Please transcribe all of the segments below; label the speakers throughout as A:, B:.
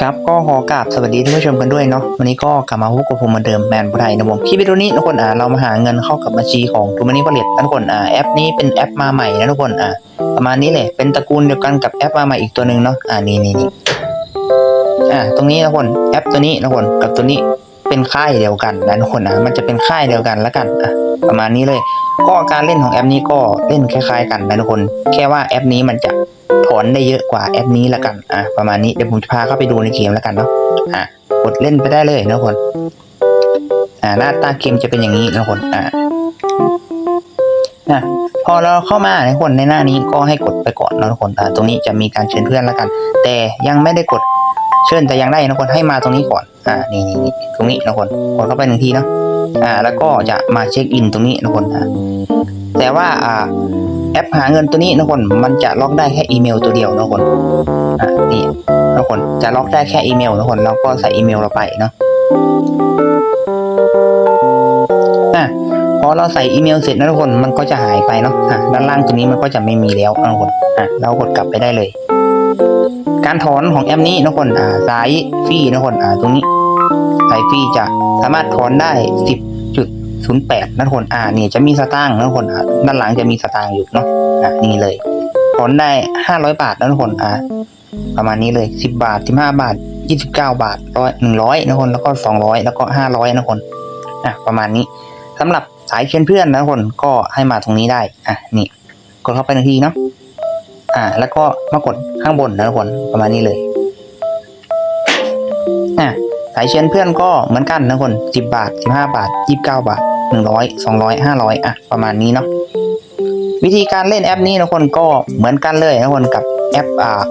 A: ครับก็ขอกราบสวัสดีท่านผู้ชมกันด้วยเนาะวันนี้ก็กลับมาพบกับผมเหมือนเดิมแมนบุไทยนะผมคลิปวิดีโอนี้ทุกคนอ่าเรามาหาเงินเข้ากับบัญชีของทูมานี่ผลิตทุกคนอ่าแอปนี้เป็นแอปมาใหม่นะทุกคนอ่าประมาณนี้เลยเป็นตระกูลเดียวกันกับแอปมาใหม่อีกตัวหนึ่งเนาะอ่านี่นี่นี่อ่าตรงนี้นะทุกคนแอปตัวนี้นะทุกคนกับตัวนี้เป็นค่ายเดียวกันนะทุกคนอะมันจะเป็นค่ายเดียวกันแล้วกันอะ ประมาณนี้เลย ก็การเล่นของแอปนี้ก็เล่นคล้าย ๆ กันนะทุกคน แค่ว่าแอปนี้มันจะถอนได้เยอะกว่าแอปนี้ละกันอะประมาณนี้เดี๋ยวผมจะพาเข้าไปดูในเกมแล้วกันเนาะอะกดเล่นไปได้เลยนะทุกคนอ่าหน้าตาเกมจะเป็นอย่างนี้นะทุกคนอ่าอะพอเราเข้ามาในคนในหน้านี้ก็ให้กดไปก่อนนะทุกคนอ่าตรงนี้จะมีการเชิญเพื่อนแล้วกัน แต่ยังไม่ได้กดเชิญแต่ยังได้นะทุกคนให้มาตรงนี้ก่อนอ่านี่นี่นี่ตรงนี้นะทุกคนกดเข้าไปหนึ่งทีเนาะ อ่าแล้วก็จะมาเช็คอินตรงนี้นะทุกคนอ่าแต่ว่าอ่าแอปหาเงินตัวนี้นะทุกคนมันจะล็อกได้แค่อีเมลตัวเดียวนะทุกคนอะนี่ทุกคนจะล็อกได้แค่อีเมลนะทุกคนเราก็ใส่อีเมลเราไปเนาะอะพอเราใส่อีเมลเสร็จนะทุกคนมันก็จะหายไปเนาะอะด้านล่างตัวนี้มันก็จะไม่มีแล้วนะทุกคนอะเรากดกลับไปได้เลย การถอนของแอปนี้นะทุกคนอ่าสายฟรีนะทุกคนอ่าตรงนี้ สายฟรีจะสามารถถอนได้สิบจุดศูนย์แปดนะทุกคนอ่านี่จะมีสตางค์นะทุกคนอ่าด้านหลังจะมีสตางค์อยู่เนาะอะนี่เลยถอนได้ห้าร้อยบาทนะทุกคนอ่าประมาณนี้เลยสิบาทสิบาทยี่สิบาทร้อยหนึ่งร้อยนะทุกคนแล้วก็สองร้อยแล้วก็ห้าร้อยนะทุกคนอะประมาณนี้สำหรับสายเชิญเพื่อนนะทุกคนก็ให้มาตรงนี้ได้อะนี่กดเข้าไปหนึ่งทีเนาะอ่า แล้วก็มากดข้างบนนะทุกคนประมาณนี้เลยายเชิญเพื่อนก็เหมือนกันนะคนสิบาทสิบาทยี่สิบาทหนึ่งร้อยสองร้อยห้าร้อยอะ ประมาณนี้เนาะวิธีการเล่นแอปนี้นะคนก็เหมือนกันเลยนะคนกับแอปอ่า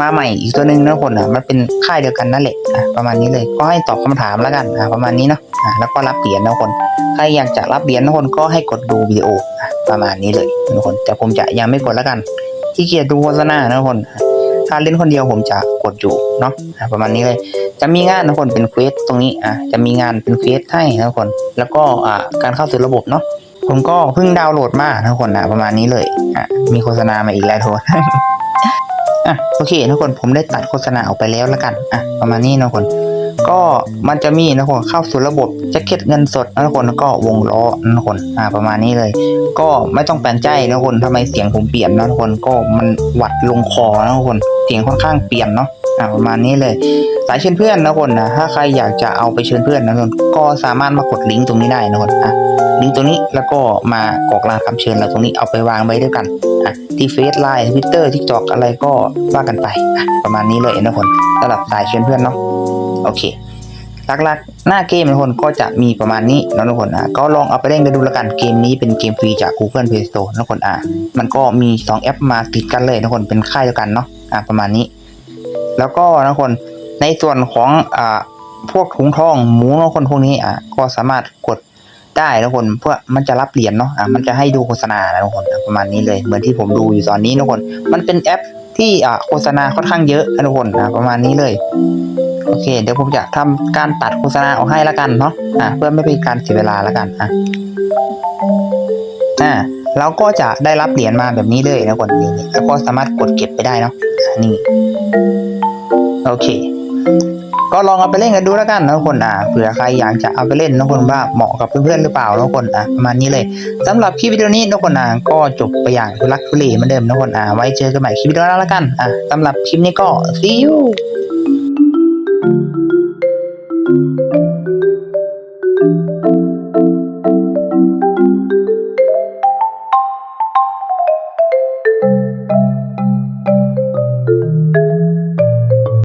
A: มาใหม่อีกตัวหนึ่งนะคนอะมันเป็นค่ายเดียวกันนั่นแหละอะประมาณนี้เลยก็ให้ตอบคำถามแล้วกันอะประมาณนี้เนาะอะแล้วก็รับเหรียญนะคนใครอยากจะรับเหรียญนะคนก็ให้กดดูวิดีโออะประมาณนี้เลยนะคนแต่ผมจะยังไม่กดแล้วกันที่เกียจดูโฆษณานะคน ถ้าเล่นคนเดียวผมจะกดอยู่เนาะประมาณนี้เลย จะมีงานนะคนเป็นเควสตรงนี้อะจะมีงานเป็นเควสให้นะคน แล้วก็อ่าการเข้าสู่ระบบเนาะผมก็เพิ่งดาวน์โหลดมาทุกคนนะประมาณนี้เลยอะมีโฆษณามาอีกแล้วทุกคนอะโอเคทุกคนผมได้ตัดโฆษณาออกไปแล้วแล้วกันอะประมาณนี้นะทุกคน ก็มันจะมีนะคนเข้าสู่ระบบแจ็คเก็ตเงินสดนะคนแล้วก็วงล้อนะคนอ่าประมาณนี้เลย ก็ไม่ต้องแปลกใจนะคนทำไมเสียงผมเปลี่ยนนะคนก็มันหวัดลงคอนะคนเสียงค่อนข้างเปลี่ยนเนาะอ่าประมาณนี้เลย สายเชิญเพื่อนนะคนนะถ้าใครอยากจะเอาไปเชิญเพื่อนนะคนก็สามารถมากดลิงก์ตรงนี้ได้นะคนอะลิงก์ตัวนี้แล้วก็มากรอกรหัสคำเชิญเราตรงนี้เอาไปวางไว้ด้วยกันอะที่เฟซไลน์ทวิตเตอร์ทิกตอกอะไรก็ว่ากันไปอะประมาณนี้เลยนะคนสำหรับสายเชิญเพื่อนเนาะ โอเคหลักๆ หน้าเกมนะคนก็จะมีประมาณนี้นะทุกคนอะก็ลองเอาไปเล่นกันดูล้วกันเกมนี้เป็นเกมฟรีจาก Google Play Store นะทุกคนอะมันก็มี 2 แอปมาติดกันเลยนะทุกคนเป็นค่ายเดียวกันเนาะอะประมาณนี้ แล้วก็นะทุกคนในส่วนของอ่าพวกถุงทองหมูนะทุกคนพวกนี้อะก็สามารถกดได้ทุกคนเพื่อมันจะรับเหรียญเนาะอะมันจะให้ดูโฆษณานะทุกคนประมาณนี้เลยเหมือนที่ผมดูอยู่ตอนนี้ทุกคน มันเป็นแอปที่อะโฆษณาค่อนข้างเยอะนะทุกคนอะประมาณนี้เลย โอเค เดี๋ยวผมจะทำการตัดโฆษณาออกให้ละกันเนาะอะเพื่อไม่เป็นการเสียเวลาละกันอะอะเราก็จะได้รับเหรียญมาแบบนี้เลยนะกคนนี่นี่แล้วก็สามารถกดเก็บไปได้เนาะะนี่โอเค ก็ลองเอาไปเล่นกันดูแล้วกันนะทุกคนอ่าเผื่อใครอยากจะเอาไปเล่นนะทุกคนว่าเหมาะกับเพื่อนๆหรือเปล่านะทุกคนอะประมาณนี้เลยสำหรับคลิปวิดีโอนี้นะทุกคนอะก็จบไปอย่างทุลักทุเลเหมือนเดิมนะทุกคนอะไว้เจอกันใหม่คลิปวิดีโอหน้าแล้วกันอะสำหรับคลิปนี้ก็ see you